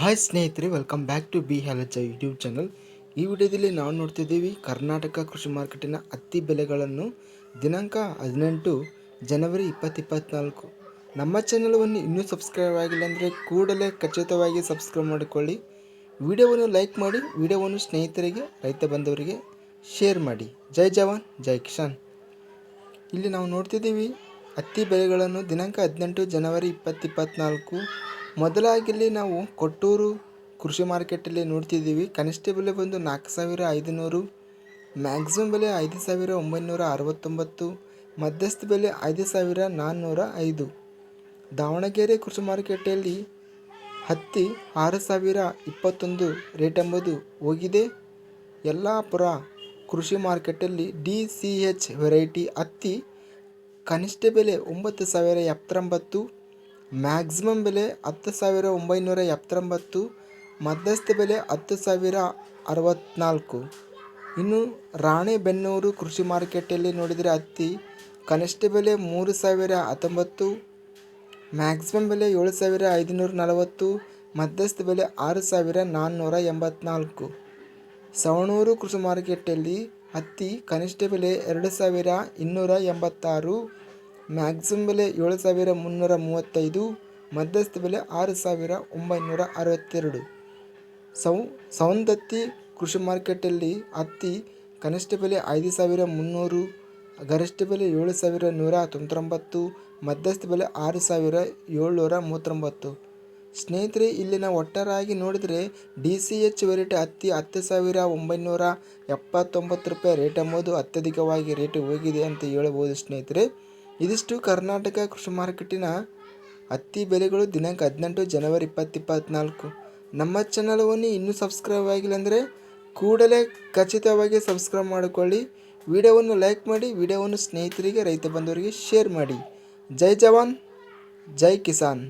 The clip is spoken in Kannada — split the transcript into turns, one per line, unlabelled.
ಹಾಯ್ ಸ್ನೇಹಿತರೆ ವೆಲ್ಕಮ್ ಬ್ಯಾಕ್ ಟು ಬಿ ಹ್ಯಾಲಚ ಯೂಟ್ಯೂಬ್ ಚಾನಲ್ ಈ ವಿಡಿಯೋದಲ್ಲಿ ನಾವು ನೋಡ್ತಿದ್ದೀವಿ ಕರ್ನಾಟಕ ಕೃಷಿ ಮಾರ್ಕೆಟಿನ ಹತ್ತಿ ಬೆಲೆಗಳನ್ನು ದಿನಾಂಕ ಹದಿನೆಂಟು ಜನವರಿ ಇಪ್ಪತ್ತಿಪ್ಪತ್ನಾಲ್ಕು. ನಮ್ಮ ಚಾನಲವನ್ನು ಇನ್ನೂ ಸಬ್ಸ್ಕ್ರೈಬ್ ಆಗಿಲ್ಲ ಅಂದರೆ ಕೂಡಲೇ ಖಚಿತವಾಗಿ ಸಬ್ಸ್ಕ್ರೈಬ್ ಮಾಡಿಕೊಳ್ಳಿ. ವಿಡಿಯೋವನ್ನು ಲೈಕ್ ಮಾಡಿ, ವಿಡಿಯೋವನ್ನು ಸ್ನೇಹಿತರಿಗೆ, ರೈತ ಬಂದವರಿಗೆ ಶೇರ್ ಮಾಡಿ. ಜೈ ಜವಾನ್, ಜೈ ಕಿಶಾನ್ ಇಲ್ಲಿ ನಾವು ನೋಡ್ತಿದ್ದೀವಿ ಹತ್ತಿ ಬೆಲೆಗಳನ್ನು ದಿನಾಂಕ ಹದಿನೆಂಟು ಜನವರಿ ಇಪ್ಪತ್ತಿಪ್ಪತ್ನಾಲ್ಕು. ಮೊದಲಾಗಿಲ್ಲಿ ನಾವು ಕೊಟ್ಟೂರು ಕೃಷಿ ಮಾರ್ಕೆಟಲ್ಲಿ ನೋಡ್ತಿದ್ದೀವಿ. ಕನಿಷ್ಠ ಬೆಲೆ ಬಂದು ನಾಲ್ಕು ಸಾವಿರ ಐದುನೂರು ಮ್ಯಾಕ್ಸಿಮಮ್ ಬೆಲೆ ಐದು ಸಾವಿರ ಒಂಬೈನೂರ ಅರವತ್ತೊಂಬತ್ತು, ಮಧ್ಯಸ್ಥ ಬೆಲೆ ಐದು ಸಾವಿರ ನಾನ್ನೂರ ಐದು. ದಾವಣಗೆರೆ ಕೃಷಿ ಮಾರುಕಟ್ಟೆಯಲ್ಲಿ ಹತ್ತಿ ಆರು ಸಾವಿರ ಇಪ್ಪತ್ತೊಂದು ರೇಟ್ ಎಂಬುದು ಹೋಗಿದೆ. ಯಲ್ಲಾಪುರ ಕೃಷಿ ಮಾರ್ಕೆಟಲ್ಲಿ ಡಿ ಸಿ ಎಚ್ ವೆರೈಟಿ ಹತ್ತಿ ಕನಿಷ್ಠ ಬೆಲೆ ಒಂಬತ್ತು ಸಾವಿರ ಎಪ್ಪತ್ತೊಂಬತ್ತು ಮ್ಯಾಕ್ಸಿಮಮ್ ಬೆಲೆ ಹತ್ತು ಸಾವಿರ ಒಂಬೈನೂರ ಎಪ್ಪತ್ತೊಂಬತ್ತು, ಮಧ್ಯಸ್ಥ ಬೆಲೆ ಹತ್ತು ಸಾವಿರ ಅರವತ್ತ್ನಾಲ್ಕು ಇನ್ನು ರಾಣೆಬೆನ್ನೂರು ಕೃಷಿ ಮಾರುಕಟ್ಟೆಯಲ್ಲಿ ನೋಡಿದರೆ ಹತ್ತಿ ಕನಿಷ್ಠ ಬೆಲೆ ಮೂರು ಸಾವಿರ ಹತ್ತೊಂಬತ್ತು ಮ್ಯಾಕ್ಸಿಮಮ್ ಬೆಲೆ ಏಳು ಸಾವಿರ ಐದುನೂರ ನಲವತ್ತು, ಮಧ್ಯಸ್ಥ ಬೆಲೆ ಆರು ಸಾವಿರ ನಾನ್ನೂರ ಎಂಬತ್ನಾಲ್ಕು. ಸವಣೂರು ಕೃಷಿ ಮಾರುಕಟ್ಟೆಯಲ್ಲಿ ಹತ್ತಿ ಕನಿಷ್ಠ ಬೆಲೆ ಎರಡು ಸಾವಿರ ಇನ್ನೂರ ಎಂಬತ್ತಾರು ಮ್ಯಾಕ್ಸಿಮಮ್ ಬೆಲೆ ಏಳು ಸಾವಿರ ಮುನ್ನೂರ ಮೂವತ್ತೈದು, ಮಧ್ಯಸ್ಥ ಬೆಲೆ ಆರು ಸಾವಿರ ಒಂಬೈನೂರ ಅರವತ್ತೆರಡು. ಸೌ ಸೌಂದತ್ತಿ ಕೃಷಿ ಮಾರ್ಕೆಟಲ್ಲಿ ಹತ್ತಿ ಕನಿಷ್ಠ ಬೆಲೆ ಐದು ಸಾವಿರ ಮುನ್ನೂರು, ಗರಿಷ್ಠ ಬೆಲೆ ಏಳು ಸಾವಿರ ನೂರ ತೊಂಬತ್ತೊಂಬತ್ತು, ಮಧ್ಯಸ್ಥ ಬೆಲೆ ಆರು ಸಾವಿರ ಏಳ್ನೂರ ಮೂವತ್ತೊಂಬತ್ತು. ಸ್ನೇಹಿತರೆ, ಇಲ್ಲಿನ ಒಟ್ಟಾರಾಗಿ ನೋಡಿದರೆ ಡಿ ಸಿ ಎಚ್ ವೆರೈಟಿ ಹತ್ತಿ ಹತ್ತು ಸಾವಿರ ಒಂಬೈನೂರ ಎಪ್ಪತ್ತೊಂಬತ್ತು ರೂಪಾಯಿ ರೇಟ್ ಎಂಬುದು ಅತ್ಯಧಿಕವಾಗಿ ರೇಟ್ ಹೋಗಿದೆ ಅಂತ ಹೇಳ್ಬೋದು ಸ್ನೇಹಿತರೆ. ಇದಿಷ್ಟು ಕರ್ನಾಟಕ ಕೃಷಿ ಮಾರ್ಕೆಟಿನ ಹತ್ತಿ ಬೆಲೆಗಳು ದಿನಾಂಕ ಹದಿನೆಂಟು ಜನವರಿ ಇಪ್ಪತ್ತಿಪ್ಪತ್ನಾಲ್ಕು. ನಮ್ಮ ಚಾನಲವನ್ನು ಇನ್ನೂ ಸಬ್ಸ್ಕ್ರೈಬ್ ಆಗಿಲ್ಲ ಅಂದರೆ ಕೂಡಲೇ ಖಚಿತವಾಗಿ ಸಬ್ಸ್ಕ್ರೈಬ್ ಮಾಡಿಕೊಳ್ಳಿ. ವಿಡಿಯೋವನ್ನು ಲೈಕ್ ಮಾಡಿ, ವಿಡಿಯೋವನ್ನು ಸ್ನೇಹಿತರಿಗೆ, ರೈತ ಬಂಧುವರಿಗೆ ಶೇರ್ ಮಾಡಿ. ಜೈ ಜವಾನ್, ಜೈ ಕಿಸಾನ್.